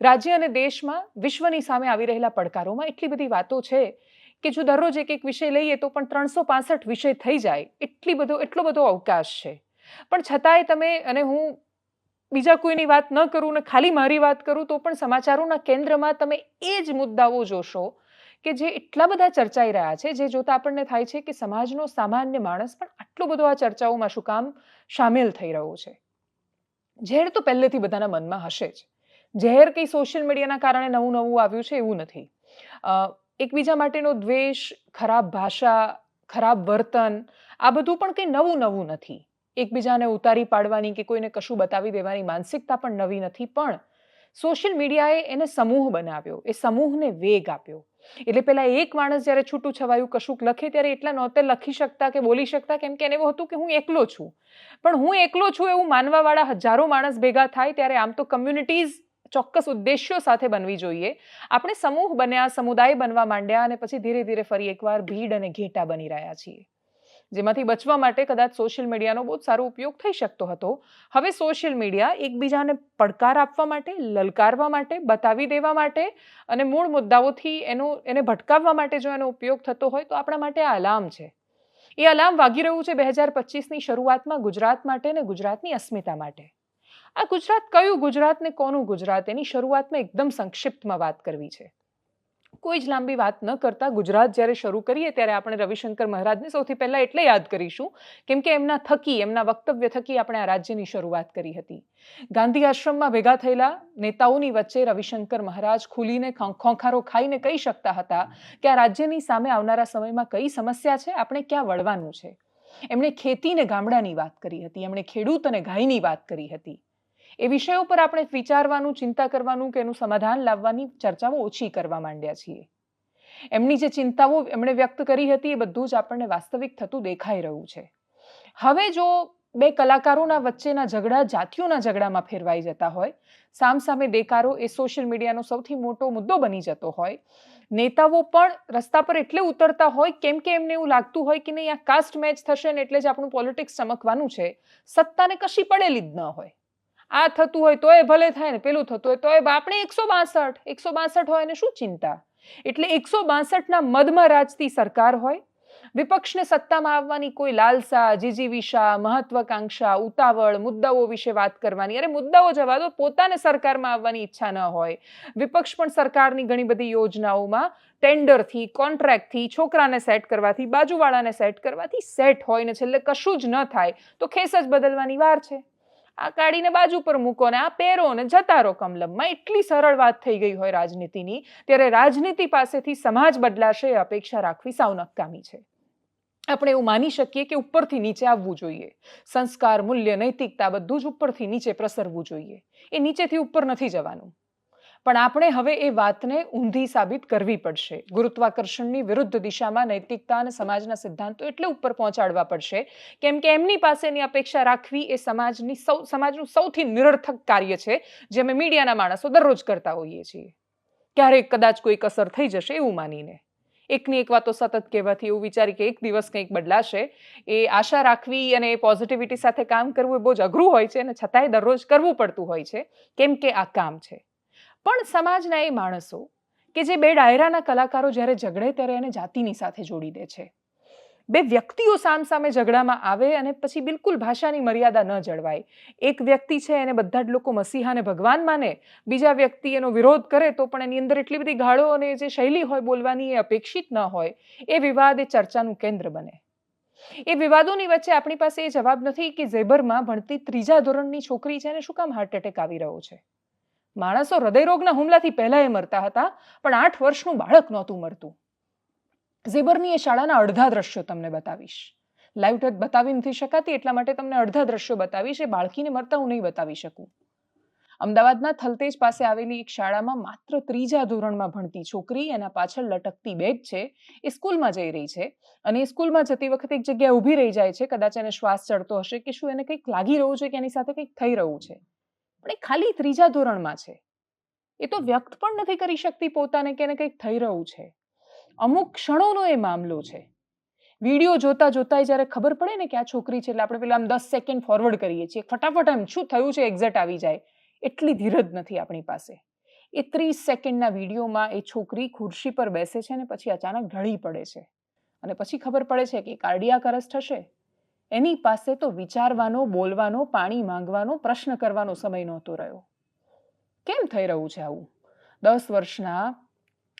રાજ્ય અને દેશમાં વિશ્વની સામે આવી રહેલા પડકારોમાં એટલી બધી વાતો છે કે જો દરરોજ એક એક વિષય લઈએ તો પણ ત્રણસો પાસઠ વિષય થઈ જાય. એટલી બધો, એટલો બધો અવકાશ છે. પણ છતાંય તમે, અને હું બીજા કોઈની વાત ન કરું ને ખાલી મારી વાત કરું તો પણ સમાચારોના કેન્દ્રમાં તમે એ જ મુદ્દાઓ જોશો કે જે એટલા બધા ચર્ચાઈ રહ્યા છે. જે જોતા આપણને થાય છે કે સમાજનો સામાન્ય માણસ પણ આટલો બધો આ ચર્ચાઓમાં શું કામ સામેલ થઈ રહ્યો છે. ઝેર તો પહેલેથી બધાના મનમાં હશે જ. ઝેર કંઈ સોશિયલ મીડિયાના કારણે નવું નવું આવ્યું છે એવું નથી. એકબીજા માટેનો દ્વેષ, ખરાબ ભાષા, ખરાબ વર્તન, આ બધું પણ કંઈ નવું નવું નથી. એકબીજાને ઉતારી પાડવાની કે કોઈને કશું બતાવી દેવાની માનસિકતા પણ નવી નથી, પણ સોશિયલ મીડિયાએ એને સમૂહ બનાવ્યો, એ સમૂહને વેગ આપ્યો. એટલે પેલા એક માણસ જ્યારે છૂટું છવાયું, કશુંક લખે ત્યારે એટલા નહોતે લખી શકતા કે બોલી શકતા, કેમ કે એને એવું હતું કે હું એકલો છું. પણ હું એકલો છું એવું માનવાવાળા હજારો માણસ ભેગા થાય ત્યારે આમ તો કમ્યુનિટીઝ ચોક્કસ ઉદ્દેશ્યો સાથે બનવી જોઈએ. આપણે સમૂહ બન્યા, સમુદાય બનવા માંડ્યા અને પછી ધીરે ધીરે ફરી એકવાર ભીડ અને ઘેટા બની રહ્યા છીએ. જેમાંથી બચવા માટે કદાચ સોશિયલ મીડિયાનો બહુ સારો ઉપયોગ થઈ શકતો હતો. હવે સોશિયલ મીડિયા એકબીજાને પડકાર આપવા માટે, લલકારવા માટે, બતાવી દેવા માટે અને મૂળ મુદ્દાઓથી એનો, એને ભટકાવવા માટે જો એનો ઉપયોગ થતો હોય તો આપણા માટે આ અલાર્મ છે. એ અલાર્મ વાગી રહ્યું છે બે હજાર પચીસની શરૂઆતમાં ગુજરાત માટે ને ગુજરાતની અસ્મિતા માટે. આ ગુજરાત કયું ગુજરાત ને કોનું ગુજરાત? એની શરૂઆતમાં એકદમ સંક્ષિપ્તમાં વાત કરવી છે. કોઈ જ લાંબી વાત ન કરતા ગુજરાત જ્યારે શરૂ કરીએ ત્યારે આપણે રવિશંકર મહારાજને સૌથી પહેલાં એટલે યાદ કરીશું, કેમ કે એમના થકી, એમના વક્તવ્ય થકી આપણે આ રાજ્યની શરૂઆત કરી હતી. ગાંધી આશ્રમમાં ભેગા થયેલા નેતાઓની વચ્ચે રવિશંકર મહારાજ ખુલીને ખોંખારો ખાઈને કહી શકતા હતા કે આ રાજ્યની સામે આવનારા સમયમાં કઈ સમસ્યા છે? આપણે ક્યાં વળવાનું છે? એમણે ખેતીને ગામડાની વાત કરી હતી, એમણે ખેડૂત અને ગાયની વાત કરી હતી. એ વિષયો પર આપણે વિચારવાનું, ચિંતા કરવાનું કે એનું સમાધાન લાવવાની ચર્ચાઓ ઓછી કરવા માંડ્યા છીએ. એમની જે ચિંતાઓ એમણે વ્યક્ત કરી હતી એ બધું જ આપણને વાસ્તવિક થતું દેખાઈ રહ્યું છે. હવે જો બે કલાકારોના વચ્ચેના ઝઘડા, જાતિઓના ઝઘડામાં ફેરવાઈ જતા હોય, સામસામે દેકારો એ સોશિયલ મીડિયાનો સૌથી મોટો મુદ્દો બની જતો હોય, નેતાઓ પણ રસ્તા પર એટલે ઉતરતા હોય કેમ કે એમને એવું લાગતું હોય કે નહીં આ કાસ્ટ મેચ થશે ને એટલે જ આપણું પોલિટિક્સ ચમકવાનું છે, સત્તાને કશી પડેલી જ ન હોય. આ થતું હોય તોય ભલે થાય ને, પેલું થતું હોય તોય આપણે એકસો બાસઠ એકસો બાસઠ હોય ને શું ચિંતા? એટલે એકસો બાસઠના મદમાં રાજતી સરકાર હોય, વિપક્ષને સત્તામાં આવવાની કોઈ લાલસા, જીજીવિષા, મહત્વકાંક્ષા, ઉતાવળ, મુદ્દાઓ વિશે વાત કરવાની, અરે મુદ્દાઓ જવા દો, પોતાને સરકારમાં આવવાની ઈચ્છા ન હોય. વિપક્ષ પણ સરકારની ઘણી બધી યોજનાઓમાં ટેન્ડરથી, કોન્ટ્રાક્ટથી, છોકરાને સેટ કરવાથી, બાજુવાળાને સેટ કરવાથી સેટ હોય ને છેલ્લે કશું જ ન થાય, તો ખેસ જ બદલવાની વાર છે. આ કાઢીને બાજુ પર મૂકો ને આ પહેરો ને જતા રહો કમલમમાં. એટલી સરળ વાત થઈ ગઈ હોય રાજનીતિની. ત્યારે રાજનીતિ પાસેથી સમાજ બદલાશે અપેક્ષા રાખવી સાવ નકામી છે. આપણે એવું માની શકીએ કે ઉપરથી નીચે આવવું જોઈએ. સંસ્કાર, મૂલ્ય, નૈતિકતા બધું જ ઉપરથી નીચે પ્રસરવું જોઈએ. એ નીચેથી ઉપર નથી જવાનું. પણ આપણે હવે એ વાતને ઊંધી સાબિત કરવી પડશે. ગુરુત્વાકર્ષણની વિરુદ્ધ દિશામાં નૈતિકતા અને સમાજના સિદ્ધાંતો એટલે ઉપર પહોંચાડવા પડશે. કેમ કે એમની પાસેની અપેક્ષા રાખવી એ સમાજની સૌ, સમાજનું સૌથી નિરર્થક કાર્ય છે, જે અમે મીડિયાના માણસો દરરોજ કરતા હોઈએ છીએ. ક્યારેક કદાચ કોઈ કસર થઈ જશે એવું માનીને. એકની એક વાતો સતત કહેવાથી એવું વિચારી કે એક દિવસ કંઈક બદલાશે. એ આશા રાખવી અને એ પોઝિટિવિટી સાથે કામ કરવું એ બહુ જ અઘરું હોય છે અને છતાંય દરરોજ કરવું પડતું હોય છે. કેમ કે આ કામ છે. પણ સમાજના એ માણસો કે જે બે ડાયરાના કલાકારો જ્યારે ઝઘડે ત્યારે એને જાતિની સાથે જોડી દે છે. બે વ્યક્તિઓ સામસામે ઝઘડામાં આવે અને પછી બિલકુલ ભાષાની મર્યાદા ન જળવાય. એક વ્યક્તિ છે એને બધા જ લોકો મસીહાને ભગવાન માને, બીજા વ્યક્તિ એનો વિરોધ કરે તો પણ એની અંદર એટલી બધી ગાળો અને જે શૈલી હોય બોલવાની એ અપેક્ષિત ન હોય, એ વિવાદ એ ચર્ચાનું કેન્દ્ર બને. એ વિવાદોની વચ્ચે આપણી પાસે એ જવાબ નથી કે ઝેબરમાં ભણતી ત્રીજા ધોરણની છોકરી છે એને શું કામ હાર્ટ એટેક આવી રહ્યો છે. માણસો હૃદયરોગના હુમલાથી પહેલા એ મરતા હતા, પણ આઠ વર્ષનું બાળક નહોતું મરતું. ઝેબરની એ શાળાના અડધા દ્રશ્યો તમને બતાવીશ. લાઈવ ટચ બતાવી નથી શકાતી, એટલા માટે તમને અડધા દ્રશ્યો બતાવીશ, એ બાળકીને મરતા હું નહીં બતાવી શકું. અમદાવાદના થલતેજ પાસે આવેલી એક શાળામાં માત્ર ત્રીજા ધોરણમાં ભણતી છોકરી, એના પાછળ લટકતી બેગ છે, એ સ્કૂલમાં જઈ રહી છે. અને એ સ્કૂલમાં જતી વખતે એક જગ્યાએ ઊભી રહી જાય છે, કદાચ એને શ્વાસ ચડતો હશે કે શું એને કંઈક લાગી રહ્યું છે કે એની સાથે કંઈક થઈ રહ્યું છે. પણ એ ખાલી ત્રીજા ધોરણમાં છે. એ તો વ્યક્ત પણ નથી કરી શકતી પોતાને કે એને કંઈક થઈ રહ્યું છે. અમુક ક્ષણોનો એ મામલો છે. વીડિયો જોતા જોતા જ્યારે ખબર પડે ને કે આ છોકરી છે એટલે આપણે પેલા આમ દસ સેકન્ડ ફોરવર્ડ કરીએ છીએ. ફટાફટ એમ શું થયું છે એક્ઝેક્ટ આવી જાય. એટલી ધીરજ નથી આપણી પાસે. એ ત્રીસ સેકન્ડના વિડીયોમાં એ છોકરી ખુરશી પર બેસે છે ને પછી અચાનક ઢળી પડે છે. અને પછી ખબર પડે છે કે કાર્ડિયાક અરેસ્ટ થશે. એની પાસે તો વિચારવાનો, બોલવાનો, પાણી માંગવાનો, પ્રશ્ન કરવાનો સમય નહોતો રહ્યો. કેમ થઈ રહ્યું છે આવું? દસ વર્ષના,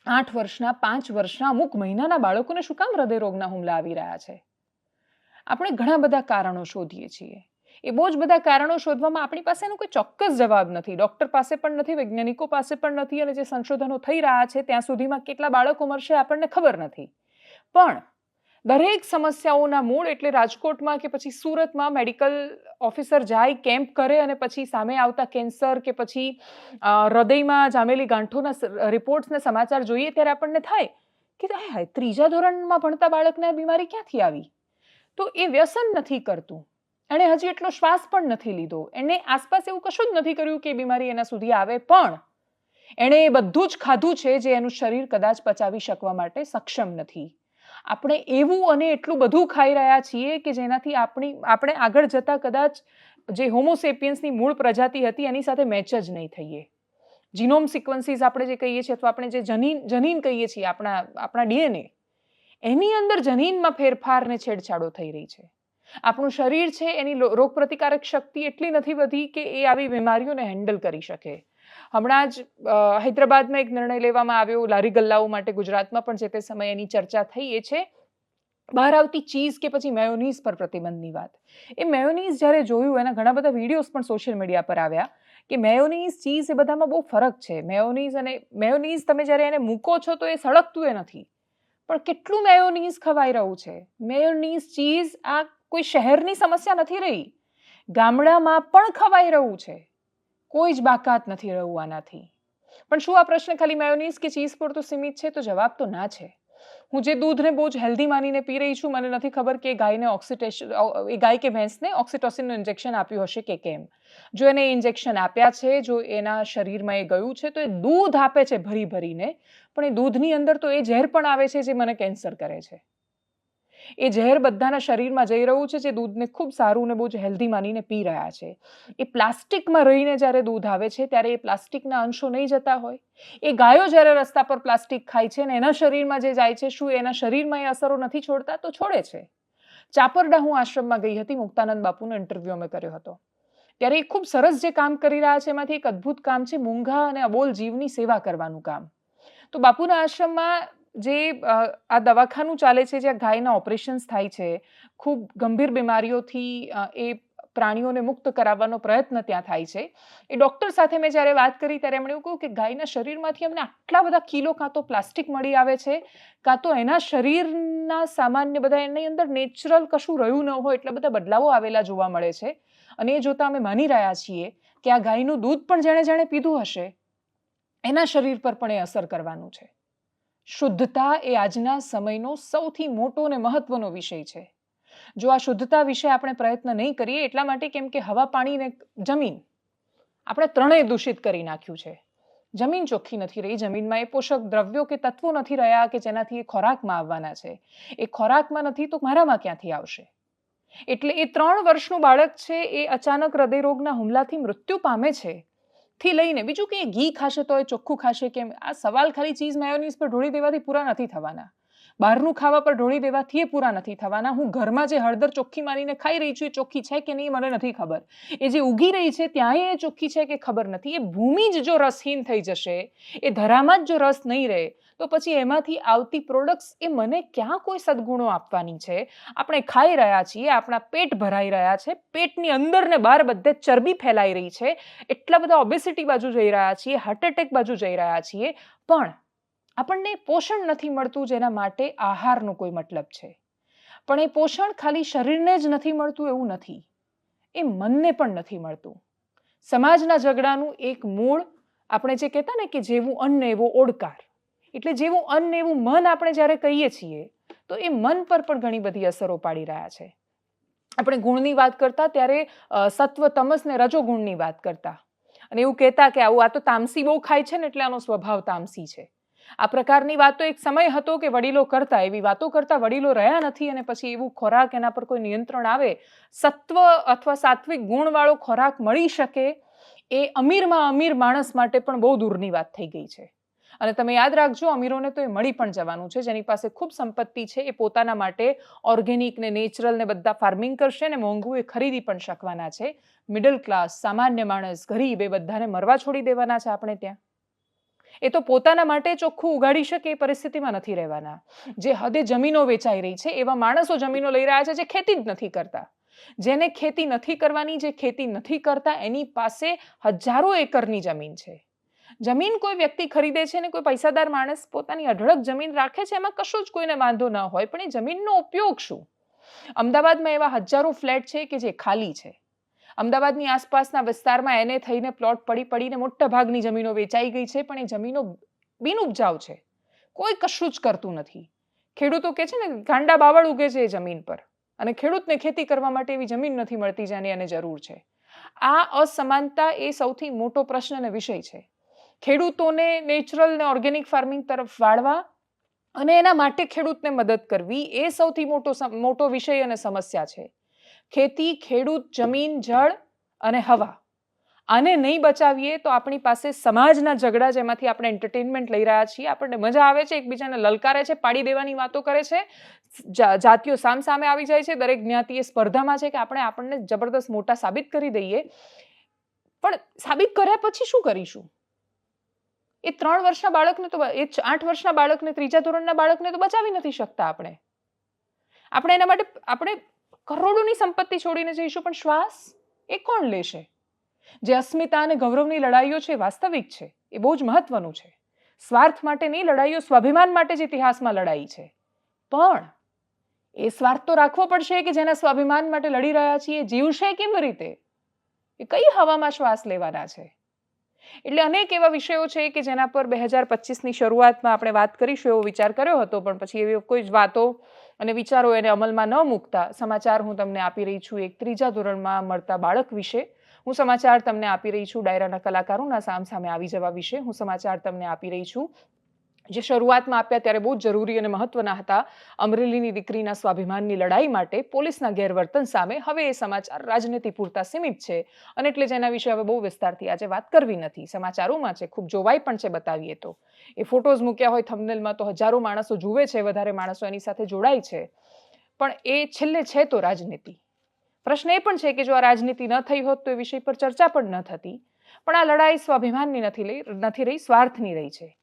આઠ વર્ષના, પાંચ વર્ષના, અમુક મહિનાના બાળકોને શું કામ હૃદયરોગના હુમલા આવી રહ્યા છે? આપણે ઘણા બધા કારણો શોધીએ છીએ. એ બહુ જ બધા કારણો શોધવામાં આપણી પાસે એનો કોઈ ચોક્કસ જવાબ નથી. ડૉક્ટર પાસે પણ નથી, વૈજ્ઞાનિકો પાસે પણ નથી અને જે સંશોધનો થઈ રહ્યા છે, ત્યાં સુધીમાં કેટલા બાળકો મરશે આપણને ખબર નથી. પણ દરેક સમસ્યાઓના મૂળ એટલે રાજકોટમાં કે પછી સુરતમાં મેડિકલ ઓફિસર જાય, કેમ્પ કરે અને પછી સામે આવતા કેન્સર કે પછી હૃદયમાં જામેલી ગાંઠોના રિપોર્ટ્સને સમાચાર જોઈએ ત્યારે આપણને થાય કે હાય ત્રીજા ધોરણમાં ભણતા બાળકને આ બીમારી ક્યાંથી આવી? તો એ વ્યસન નથી કરતું. એણે હજી એટલો શ્વાસ પણ નથી લીધો. એણે આસપાસ એવું કશું જ નથી કર્યું કે બીમારી એના સુધી આવે, પણ એણે એ બધું જ ખાધું છે જે એનું શરીર કદાચ પચાવી શકવા માટે સક્ષમ નથી. આપણે એવું અને એટલું બધું ખાઈ રહ્યા છીએ કે જેનાથી આપણી, આપણે આગળ જતાં કદાચ જે હોમોસેપિયન્સની મૂળ પ્રજાતિ હતી, એની સાથે મેચ જ નહીં થઈએ. જીનોમ સિક્વન્સીસ આપણે જે કહીએ છીએ અથવા આપણે જે જનીન જનીન કહીએ છીએ, આપણા આપણા ડીએનએ એની અંદર જનીનમાં ફેરફાર ને છેડછાડો થઈ રહી છે. આપણું શરીર છે, એની રોગપ્રતિકારક શક્તિ એટલી નથી વધી કે એ આવી બીમારીઓને હેન્ડલ કરી શકે. હમણાં જ હૈદરાબાદમાં એક નિર્ણય લેવામાં આવ્યો, લારી ગલ્લાઓ માટે ગુજરાતમાં પણ જે તે સમયે એની ચર્ચા થઈ એ છે, બહાર આવતી ચીઝ કે પછી મેયોનીઝ પર પ્રતિબંધની વાત. એ મેયોનીઝ જ્યારે જોયું, એના ઘણા બધા વિડીયોઝ પણ સોશિયલ મીડિયા પર આવ્યા કે મેયોનીઝ, ચીઝ એ બધામાં બહુ ફરક છે. મેયોનીઝ અને, મેયોનીઝ તમે જ્યારે એને મૂકો છો તો એ સળગતું એ નથી. પણ કેટલું મેયોનીઝ ખવાઈ રહ્યું છે? મેયોનીઝ, ચીઝ આ કોઈ શહેરની સમસ્યા નથી રહી? ગામડામાં પણ ખવાઈ રહ્યું છે. કોઈ જ બાકાત નથી રહ્યું આનાથી. પણ શું આ પ્રશ્ન ખાલી મેયોનીઝ કે ચીઝ પૂરતું સીમિત છે? તો જવાબ તો ના છે. હું જે દૂધને બહુ જ હેલ્ધી માનીને પી રહી છું, મને નથી ખબર કે ગાયને ઓક્સિટેશન એ ગાય કે ભેંસને ઓક્સિટોસિનનું ઇન્જેક્શન આપ્યું હશે કે કેમ? જો એને ઇન્જેક્શન આપ્યા છે, જો એના શરીરમાં એ ગયું છે, તો એ દૂધ આપે છે ભરી ભરીને. પણ એ દૂધની અંદર તો એ ઝેર પણ આવે છે જે મને કેન્સર કરે છે. એ ઝેર બધાના શરીરમાં જઈ રહ્યું છે જે દૂધને ખૂબ સારું ને બહુ જ હેલ્ધી માનીને પી રહ્યા છે. એ પ્લાસ્ટિકમાં રહીને જ્યારે દૂધ આવે છે ત્યારે એ પ્લાસ્ટિકના અંશો નહીં જતા હોય. એ ગાયો જ્યારે રસ્તા પર પ્લાસ્ટિક ખાય છે ને એના શરીરમાં જે જાય છે, શું એના શરીરમાં એ અસરો નથી છોડતા? તો છોડે છે. ચાપરડા હું આશ્રમમાં ગઈ હતી, મુક્તાનંદ બાપુનો ઇન્ટરવ્યુ અમે કર્યો હતો. ત્યારે એ ખૂબ સરસ જે કામ કરી રહ્યા છે, એમાંથી એક અદ્ભુત કામ છે, મૂંઘા અને અબોલ જીવની સેવા કરવાનું કામ. તો બાપુના આશ્રમમાં જે આ દવાખાનું ચાલે છે, જ્યાં ગાયના ઓપરેશન્સ થાય છે, ખૂબ ગંભીર બીમારીઓથી એ પ્રાણીઓને મુક્ત કરાવવાનો પ્રયત્ન ત્યાં થાય છે. એ ડૉક્ટર સાથે મેં જ્યારે વાત કરી ત્યારે એમણે એવું કહ્યું કે ગાયના શરીરમાંથી અમને આટલા બધા કિલો કાં તો પ્લાસ્ટિક મળી આવે છે, કાં તો એના શરીરના સામાન્ય બધા એની અંદર નેચરલ કશું રહ્યું ન હોય એટલા બધા બદલાવો આવેલા જોવા મળે છે. અને એ જોતાં અમે માની રહ્યા છીએ કે આ ગાયનું દૂધ પણ જેણે જેણે પીધું હશે, એના શરીર પર પણ એ અસર કરવાનું છે. શુદ્ધતા એ આજના સમયનો સૌથી મોટો અને મહત્વનો વિષય છે. જો આ શુદ્ધતા વિશે આપણે પ્રયત્ન નહીં કરીએ, એટલા માટે કેમ કે હવા, પાણી ને જમીન આપણે ત્રણેય દૂષિત કરી નાખ્યું છે. જમીન ચોખ્ખી નથી રહી. જમીનમાં એ પોષક દ્રવ્યો કે તત્વો નથી રહ્યા કે જેનાથી એ ખોરાકમાં આવવાના છે. એ ખોરાકમાં નથી તો મારામાં ક્યાંથી આવશે? એટલે એ ત્રણ વર્ષનું બાળક છે, એ અચાનક હૃદયરોગના હુમલાથી મૃત્યુ પામે છે. થી લઈને, બીજું કંઈ ઘી ખાશે તો એ ચોખ્ખું ખાશે, કેમ? આ સવાલ ખાલી ચીઝ મેયોનીઝ પર ઢોળી દેવાથી પૂરા નથી થવાના. બહારનું ખાવા પર ઢોળી દેવાથી એ પૂરા નથી થવાના. હું ઘરમાં જે હળદર ચોખ્ખી મારીને ખાઈ રહી છું એ ચોખ્ખી છે કે નહીં મને નથી ખબર. એ જે ઉગી રહી છે ત્યાંય એ ચોખ્ખી છે કે ખબર નથી. એ ભૂમિ જ જો રસહીન થઈ જશે, એ ધરામાં જ જો રસ નહીં રહે, તો પછી એમાંથી આવતી પ્રોડક્ટ્સ એ મને ક્યાં કોઈ સદગુણો આપવાની છે? આપણે ખાઈ રહ્યા છીએ, આપણા પેટ ભરાઈ રહ્યા છે, પેટની અંદર ને બહાર બધે ચરબી ફેલાઈ રહી છે, એટલા બધા ઓબેસિટી બાજુ જઈ રહ્યા છીએ હાર્ટ એટેક બાજુ જઈ રહ્યા છીએ. પણ આપણને પોષણ નથી મળતું જેના માટે આહારનો કોઈ મતલબ છે. પણ એ પોષણ ખાલી શરીરને જ નથી મળતું એવું નથી. એ મનને પણ નથી મળતું. સમાજના ઝઘડાનું એક મૂળ આપણે જે કહેતા ને કે જેવું અન્ન એવો ઓડકાર. એટલે જેવું અન્ન એવું મન આપણે જ્યારે કહીએ છીએ, તો એ મન પર પણ ઘણી બધી અસરો પાડી રહ્યા છે. આપણે ગુણની વાત કરતા ત્યારે સત્વ, તમસ ને રજોગુણની વાત કરતા. અને એવું કહેતા કે આવું આ તો તામસી બહુ ખાય છે ને એટલે આનો સ્વભાવ તામસી છે. આ પ્રકારની વાતો એક સમય હતો કે વડીલો કરતા, એવી વાતો કરતા વડીલો રહ્યા નથી અને પછી એવું ખોરાક એના પર કોઈ નિયંત્રણ આવે, સત્વ અથવા સાત્વિક ગુણવાળો ખોરાક મળી શકે, એ અમીરમાં અમીર માણસ માટે પણ બહુ દૂરની વાત થઈ ગઈ છે. અને તમે યાદ રાખજો, અમીરોને તો એ મળી પણ જવાનું છે, જેની પાસે ખૂબ સંપત્તિ છે, એ પોતાના માટે ઓર્ગેનિક ને નેચરલ ને બધા ફાર્મિંગ કરશે ને મોંઘું એ ખરીદી પણ શકવાના છે. મિડલ ક્લાસ સામાન્ય માણસ, ગરીબ, એ બધાને મરવા છોડી દેવાના છે આપણે ત્યાં. એ તો પોતાના માટે ચોખ્ખું ઉગાડી શકે એ પરિસ્થિતિમાં નથી રહેવાના. જે હદે જમીનો વેચાઈ રહી છે, એવા માણસો જમીનો લઈ રહ્યા છે જે ખેતી જ નથી કરતા. જેને ખેતી નથી કરવાની, જે ખેતી નથી કરતા, એની પાસે હજારો એકરની જમીન છે. જમીન કોઈ વ્યક્તિ ખરીદે છે ને કોઈ પૈસાદાર માણસ પોતાની અઢળક જમીન રાખે છે, એમાં કશું જ કોઈને વાંધો ન હોય, પણ એ જમીનનો ઉપયોગ શું? અમદાવાદમાં એવા હજારો ફ્લેટ છે કે જે ખાલી છે. અમદાવાદની આસપાસના વિસ્તારમાં એને થઈને પ્લોટ પડી પડીને મોટા ભાગની જમીનો વેચાઈ ગઈ છે, પણ એ જમીનો બિનઉપજાઉ છે. કોઈ કશું જ કરતું નથી. ખેડૂતો કે છે ને, ગાંડા બાવળ ઉગે છે એ જમીન પર. અને ખેડૂતને ખેતી કરવા માટે એવી જમીન નથી મળતી જેની એને જરૂર છે. આ અસમાનતા એ સૌથી મોટો પ્રશ્ન અને વિષય છે. ખેડૂતોને નેચરલ ને ઓર્ગેનિક ફાર્મિંગ તરફ વાળવા અને એના માટે ખેડૂતને મદદ કરવી એ સૌથી મોટો મોટો વિષય અને સમસ્યા છે. ખેતી, ખેડૂત, જમીન, જળ અને હવા. આને નહીં બચાવીએ તો આપણી પાસે સમાજના ઝઘડા જેમાંથી આપણે એન્ટરટેનમેન્ટ લઈ રહ્યા છીએ. આપણને મજા આવે છે, એકબીજાને લલકારે છે, પાડી દેવાની વાતો કરે છે. જાતિઓ સામ સામે આવી જાય છે. દરેક જ્ઞાતિ એ સ્પર્ધામાં છે કે આપણે આપણને જબરદસ્ત મોટા સાબિત કરી દઈએ. પણ સાબિત કર્યા પછી શું કરીશું? એ ત્રણ વર્ષના બાળકને તો એ આઠ વર્ષના બાળકને, ત્રીજા ધોરણના બાળકને તો બચાવી નથી શકતા આપણે. આપણે એના માટે, આપણે કરોડોની સંપત્તિ છોડીને જઈશું, પણ શ્વાસ એ કોણ લેશે? જે અસ્મિતા અને ગૌરવની લડાઈઓ છે વાસ્તવિક છે, એ બહુ જ મહત્વનું છે. સ્વાર્થ માટેની લડાઈઓ સ્વાભિમાન માટે જ ઇતિહાસમાં લડાઈ છે. પણ એ સ્વાર્થ તો રાખવો પડશે કે જેના સ્વાભિમાન માટે લડી રહ્યા છીએ, જીવશે કેવી રીતે? એ કઈ હવામાં શ્વાસ લેવાના છે? એટલે અનેક એવા વિષયો છે કે જેના પર બે હજાર પચીસની શરૂઆતમાં આપણે વાત કરીશું એવો વિચાર કર્યો હતો, પણ પછી એવી કોઈ જ વાતો અને વિચારો એને અમલમાં ન મૂકતા સમાચાર હું તમને આપી રહી છું એક ત્રીજા ધોરણમાં મળતા બાળક વિશે. હું સમાચાર તમને આપી રહી છું ડાયરાના કલાકારોના સામ સામે આવી જવા વિશે. હું સમાચાર તમને આપી રહી છું જે શરૂઆતમાં આપ્યા ત્યારે બહુ જ જરૂરી અને મહત્વના હતા. અમરેલીની દીકરીના સ્વાભિમાનની લડાઈ માટે પોલીસના ગેરવર્તન સામે હવે એ સમાચાર રાજનીતિ પૂરતા સીમિત છે અને એટલે જેના વિશે હવે બહુ વિસ્તારથી આજે વાત કરવી નથી. સમાચારોમાં છે, ખૂબ જોવાઈ પણ છે બતાવીએ તો. એ ફોટોઝ મૂક્યા હોય થંબનેલમાં તો હજારો માણસો જુએ છે, વધારે માણસો એની સાથે જોડાય છે. પણ એ છેલ્લે છે તો રાજનીતિ. પ્રશ્ન એ પણ છે કે જો આ રાજનીતિ ન થઈ હોત તો એ વિષય પર ચર્ચા પણ ન થતી. પણ આ લડાઈ સ્વાભિમાનની નથી લઈ, નથી રહી, સ્વાર્થની રહી છે.